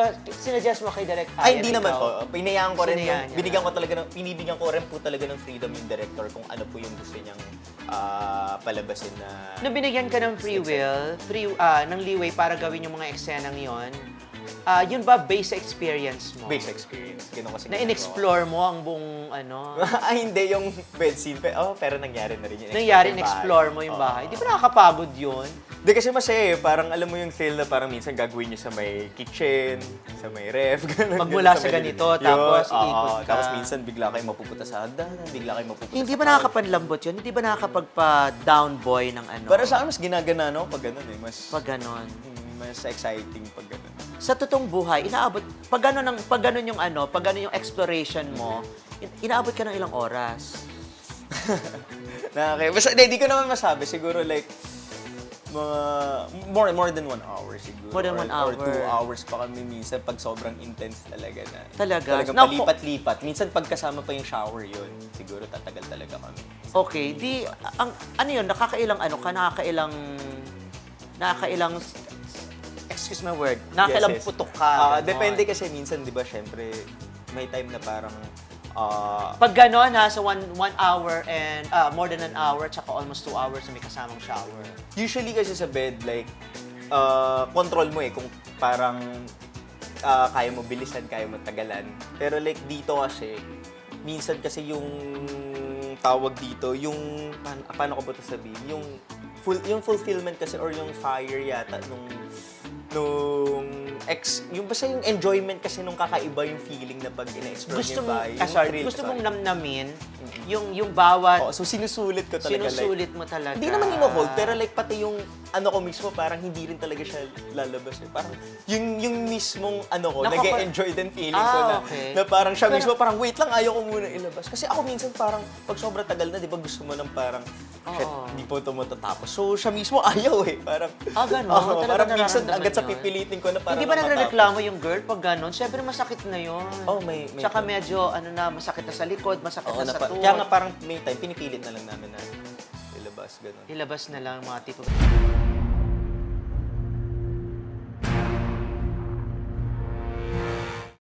ba, sinuggest mo kay Direct Ay, hindi naman po. Pinayaan ko rin Sinayaan yung, niya binigyan ko talaga ng, pinibigyan ko rin po talaga ng freedom yung director kung ano po yung gusto niyang ah, palabasin na... Nung binigyan ka ng free will, free, ah, ng leeway para gawin yung mga eksenang yon, ah, yun ba base experience mo? Base experience. Ganun kasi Na ginagawa ko. in-explore mo ang buong ano, Ay, hindi. Yung bed scene. Pe- Oh, pero nangyari na rin yun. nangyari, in-explore mo yung bahay. Di ba nakakapagod yun? Hindi kasi masaya eh. Parang alam mo yung feel na parang minsan gagawin niyo sa may kitchen, sa may ref, ganun. Magmula sa ganito, Yun, tapos iikot ka. Tapos minsan bigla kayo mapupunta sa hagdanan, bigla kayo mapupunta Hindi ba nakakapanlambot yun? Hindi ba nakakapagpa-down boy ng ano? Para sa akin, mas ginagana no pag ganun eh. Mas, Pag ganon. mm, mas exciting pag ganun. Sa totoong buhay, inaabot, pag ganon, ang, pag ganon yung ano, pag ganon yung exploration mo, in- inaabot ka ng ilang oras. Nakakaya. Basta, hindi, di ko naman masabi. Siguro like, mga, more, more than one hour siguro. More than one or, Or two hour. hours pa kami minsan pag sobrang intense talaga na. Talaga? Talagang Naku- palipat-lipat. Minsan pag kasama pa yung shower yun, siguro tatagal talaga kami. Okay, di, ang, ano yun, nakakailang ano ka, nakakailang, nakakailang, excuse my word, nakakailang Yes, yes. putok ka. Ganon. depende kasi minsan, di ba, syempre, may time na parang, ah, Pag ganon ha, so one, one hour and, ah, more than an hour, tsaka almost two hours na may kasamang shower. usually kasi sa bed, like, ah, control mo eh, kung parang ah, kaya mo bilisan, kaya mo tagalan. Pero like dito kasi, minsan kasi yung tawag dito, yung, paano, paano ko ba ito sabihin? Yung, full, yung fulfillment kasi or yung fire yata nung ex, yung basta yung enjoyment kasi nung kakaiba yung feeling na pag ina-explore Gusto yung mo, bahay. ah, yung sorry, thrill, gusto mong namnamin yung, yung bawat, Oo, so sinusulit ko talaga. like, sinusulit mo talaga. Hindi naman ino-hold, pero like pati yung ano ko mismo, parang hindi rin talaga siya lalabas. Eh. Parang yung, yung mismong ano ko, Nakaka- nag-enjoy din feeling ko Ah, na, okay. na parang siya mismo, parang wait lang, ayaw ko muna ilabas. Kasi ako minsan parang, pag sobrang tagal na, di ba gusto mo ng parang, shit, Oo. hindi po ito matatapos. So siya mismo ayaw eh. Parang, Ah, ganun? Oo, Talaga parang minsan nararamdaman agad sa yun? pipilitin ko na parang Hindi ba nagreklamo yung girl pag ganon? Siyempre masakit na yun. Oh, may- may- Tsaka medyo, ano na, masakit na sa likod, masakit Oo, na na, sa pa- tuhod. kaya nga parang may time, pinipilit na lang namin na ilabas, ganun. Ilabas na lang mga tito.